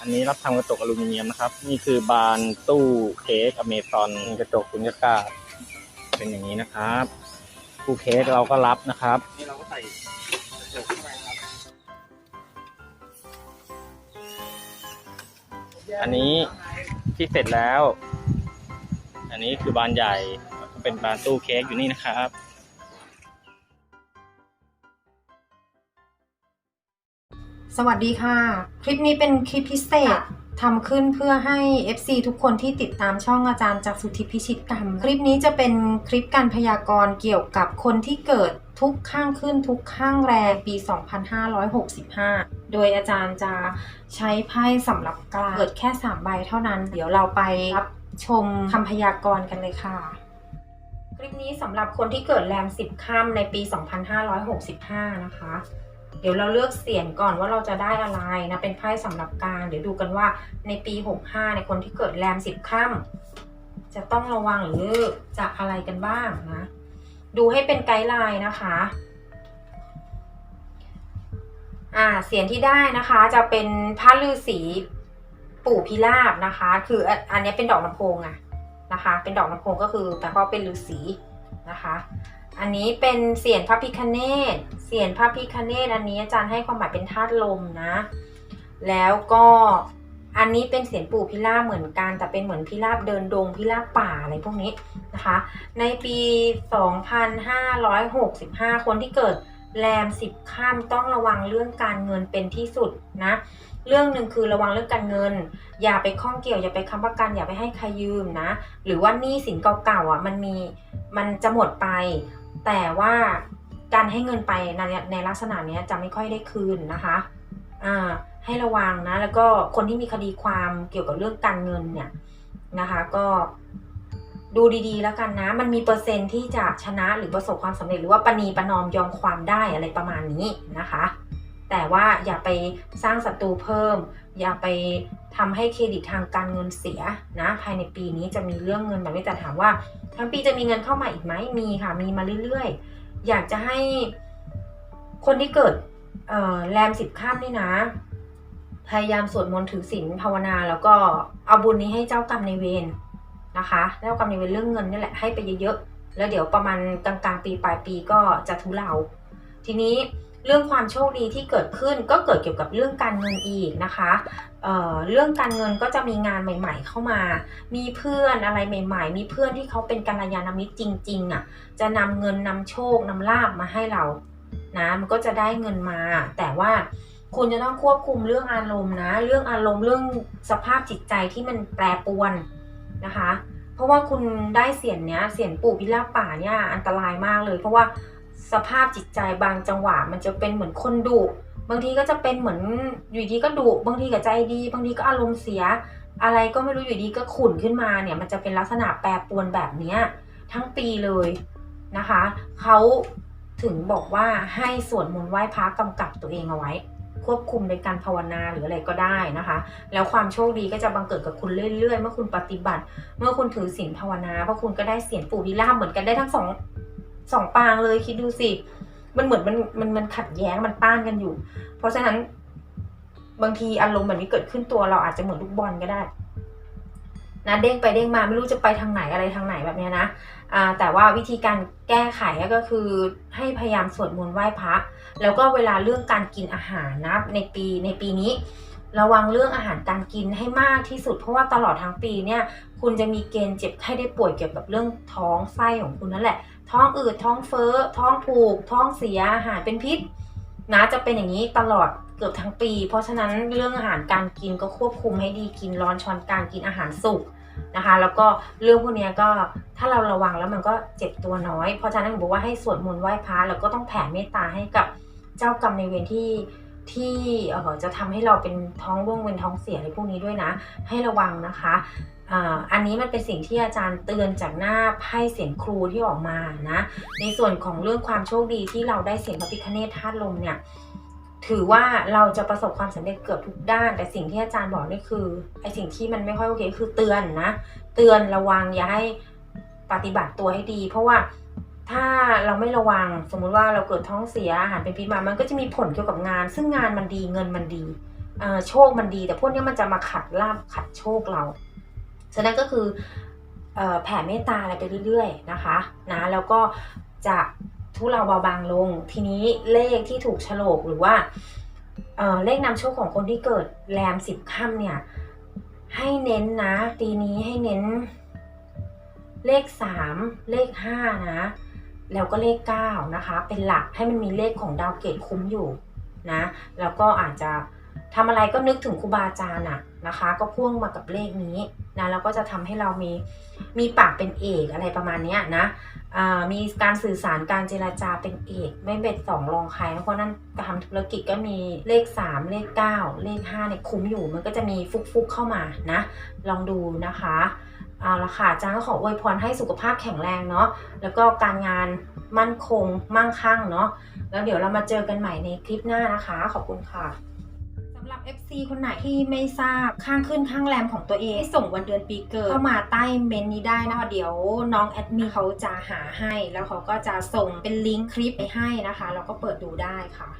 อันนี้รับทำกระจกอลูมิเนียมนะครับ นี่คือบานตู้เค้กอเมซอนกระจกสุญญากาศเป็นอย่างนี้นะครับตู้เค้กเราก็รับนะครับ นี่เราก็ใส่กระจกเข้าไปครับ อันนี้ที่เสร็จแล้ว อันนี้คือบานใหญ่เป็นบานตู้เค้กอยู่นี่นะครับ สวัสดีค่ะ คลิปนี้เป็นคลิปพิเศษทำขึ้นเพื่อให้ FC ทุกคนที่ติดตามช่องอาจารย์จากสุทธิพิชิตกรรม คลิปนี้จะเป็นคลิปการพยากรณ์เกี่ยวกับคนที่เกิดทุกข้างขึ้นทุกข้างแรมปี 2565 โดยอาจารย์จะใช้ไพ่สำหรับกลางเกิดแค่ 3 ใบเท่านั้น เดี๋ยวเราไปรับชมคำพยากรณ์กันเลยค่ะ คลิปนี้สำหรับคนที่เกิดแรม 10ค่ำในปี 2565 นะคะ เดี๋ยวเราเลือกเสียงก่อนว่าเราจะได้อะไรนะ เป็นไพ่สำหรับกางเดี๋ยวดูกันว่าในปี 65 ในคนที่เกิดแรม 10ค่ำจะต้องระวังหรือจะอะไรกันบ้างนะ ดูให้เป็นไกด์ไลน์นะคะอ่าเสียงที่ได้นะคะจะเป็นพระฤาษีปู่พิราบนะคะ คืออันอันนี้เป็นดอกลำโพงอะนะคะ เป็นดอกลำโพงก็คือแต่ก็เป็นฤาษีนะคะ อันนี้เป็นเสียนพระพิคเนตเสียนพระพิคเนตอันนี้อาจารย์ให้ความหมายเป็นธาตุลมนะ แล้วก็อันนี้เป็นเสียนปู่พิราบเหมือนกัน แต่เป็นเหมือนพิราบเดินดงพิราบป่าอะไรพวกนี้นะคะ ในปี 2565 คนที่เกิดแรม 10 ข้ามต้องระวังเรื่องการเงินเป็นที่สุดนะ เรื่องหนึ่งคือระวังเรื่องการเงิน อย่าไปข้องเกี่ยวอย่าไปค้ำประกันอย่าไปให้ใครยืมนะ หรือว่าหนี้สินเก่าๆอะมันมีมันจะหมดไป แต่ว่าการให้เงินไปในในลักษณะนี้จะไม่ค่อยได้คืนนะคะอ่าให้ระวังนะ แล้วก็คนที่มีคดีความเกี่ยวกับเรื่องการเงินเนี่ยนะคะ ก็ดูดีๆ แล้วกันนะ มันมีเปอร์เซ็นต์ที่จะชนะหรือประสบความสำเร็จหรือว่าปณีประนอมยอมความได้อะไรประมาณนี้นะคะ แต่ว่าอย่าไปสร้างศัตรูเพิ่ม อย่าไป ทำให้เครดิตทางการเงินเสียนะภายในปีนี้จะมีเรื่องเงินแบบนี้แต่ถามว่า ทั้งปีจะมีเงินเข้ามาอีกไหมมีค่ะ มีมาเรื่อยๆ อยากจะให้คนที่เกิดแรมสิบข้ามนี่นะ พยายามสวดมนต์ถือศีลภาวนาแล้วก็เอาบุญนี้ให้เจ้ากรรมในเวรนะคะเจ้ากรรมในเวรเรื่องเงินนี่แหละให้ไปเยอะๆแล้วเดี๋ยวประมาณกลางๆปีปลายปีก็จะทุเลาทีนี้ เรื่องความโชคดีที่เกิดขึ้นก็เกิดเกี่ยวกับเรื่องการเงินอีกนะคะเเรื่องการเงินก็จะมีงานใหม่ ๆ เข้ามา มีเพื่อนอะไรใหม่ ๆ มีเพื่อนที่เขาเป็นกัลยาณมิตรจริงๆอะ จะนำเงินนำโชคนำลาบมาให้เรา นะ มันก็จะได้เงินมา แต่ว่าคุณจะต้องควบคุมเรื่องอารมณ์นะ เรื่องอารมณ์เรื่องสภาพจิตใจที่มันแปรปรวนนะคะ เพราะว่าคุณได้เสียงเนี้ย เสียงปู่พิราป่าเนี่ยอันตรายมากเลย เพราะว่า สภาพจิตใจบางจังหวะมันจะเป็นเหมือนคนดุบางทีก็จะเป็นเหมือนอยู่ดีก็ดุบางทีก็ใจดี บางทีก็อารมณ์เสีย อะไรก็ไม่รู้อยู่ดีก็ขุ่นขึ้นมาเนี่ย มันจะเป็นลักษณะแปรปรวนแบบเนี้ยทั้งปีเลยนะคะเขาถึงบอกว่าให้สวดมนต์ไหว้พระกำกับตัวเองเอาไว้ ควบคุมในการภาวนาหรืออะไรก็ได้นะคะ แล้วความโชคดีก็จะบังเกิดกับคุณเรื่อยๆ เมื่อคุณปฏิบัติ เมื่อคุณถือศีลภาวนาเพราะคุณก็ได้เสียงปู่พิราบเหมือนกันได้ทั้งสอง สองปางเลยคิดดูสิ มันเหมือนมันมันมันขัดแย้งมันต้านกันอยู่ เพราะฉะนั้นบางทีอารมณ์แบบนี้เกิดขึ้นตัวเราอาจจะเหมือนลูกบอลก็ได้นะเด้งไปเด้งมาไม่รู้จะไปทางไหนอะไรทางไหนแบบนี้นะแต่ว่าวิธีการแก้ไขก็คือให้พยายามสวดมนต์ไหว้พระแล้วก็เวลาเรื่องการกินอาหารนะในปีในปีนี้ ระวังเรื่องอาหารการกินให้มากที่สุด เพราะว่าตลอดทั้งปีเนี่ย คุณจะมีเกณฑ์เจ็บไข้ได้ป่วยเกี่ยวกับเรื่องท้องไส้ของคุณนั่นแหละ ท้องอืดท้องเฟ้อ ท้องผูก ท้องเสียอาหารเป็นพิษนะจะเป็นอย่างนี้ตลอดเกือบทั้งปี เพราะฉะนั้นเรื่องอาหารการกินก็ควบคุมให้ดีกินร้อนช้อนกลางกินอาหารสุกนะคะ แล้วก็เรื่องพวกนี้ก็ถ้าเราระวังแล้วมันก็เจ็บตัวน้อย เพราะฉะนั้นบอกว่าให้สวดมนต์ไหว้พระแล้วก็ต้องแผ่เมตตาให้กับเจ้ากรรมในเวรที่ ที่เออจะทำให้เราเป็นท้องร่วงเป็นท้องเสียอะไรพวกนี้ด้วยนะ ให้ระวังนะคะอันนี้มันเป็นสิ่งที่อาจารย์เตือนจากหน้าไพ่เสียงครูที่ออกมานะ ในส่วนของเรื่องความโชคดีที่เราได้เสียงพระพิคเนธธาตุลมเนี่ย ถือว่าเราจะประสบความสำเร็จเกือบทุกด้าน แต่สิ่งที่อาจารย์บอกนี่คือไอสิ่งที่มันไม่ค่อยโอเคคือเตือนนะ เตือนระวังอย่าให้ปฏิบัติตัวให้ดี เพราะว่า ถ้าเราไม่ระวังสมมุติว่าเราเกิดท้องเสียอาหารเป็นพิษมา มันก็จะมีผลเกี่ยวกับงาน ซึ่งงานมันดีเงินมันดีโชคมันดี แต่พวกนี้มันจะมาขัดลาบขัดโชคเรา ฉะนั้นก็คืออแผ่เมตตาอะไรไปเรื่อยๆนะคะนะแล้วก็จะทุเลาเบาบางลง ทีนี้เลขที่ถูกโฉลกหรือว่าเเลขนำโชคของคนที่เกิดแรมสิบค่ำเนี่ยให้เน้นนะ ปีนี้ให้เน้นเลขสามเลขห้านะ แล้วก็เลขเก้านะคะ เป็นหลักให้มันมีเลขของดาวเกตคุ้มอยู่นะแล้วก็อาจจะทำอะไรก็นึกถึงครูบาอาจารย์อะนะคะ ก็พ่วงมากับเลขนี้นะแล้วก็จะทำให้เรามีมีปากเป็นเอกอะไรประมาณนี้นะอ่ามีการสื่อสารการเจรจาเป็นเอก ไม่เบ็ดสองรองใครเพราะนั้นการทำธุรกิจก็มีเลข 3 เลข 9 เลข5เนี่ยคุ้มอยู่ มันก็จะมีฟุกๆเข้ามานะ ลองดูนะคะ เอาละค่ะอาจารย์ก็ขออวยพรให้สุขภาพแข็งแรงเนาะแล้วก็การงานมั่นคงมั่งคั่งเนาะแล้วเดี๋ยวเรามาเจอกันใหม่ในคลิปหน้านะคะ ขอบคุณค่ะสำหรับ FC คนไหนที่ไม่ทราบข้างขึ้นข้างแรมของตัวเองให้ส่งวันเดือนปีเกิดเข้ามาใต้เมนนี้ได้นะคะเดี๋ยวน้องแอดมินเขาจะหาให้ แล้วเขาก็จะส่งเป็นลิงก์คลิปไปให้นะคะแล้วก็เปิดดูได้ค่ะ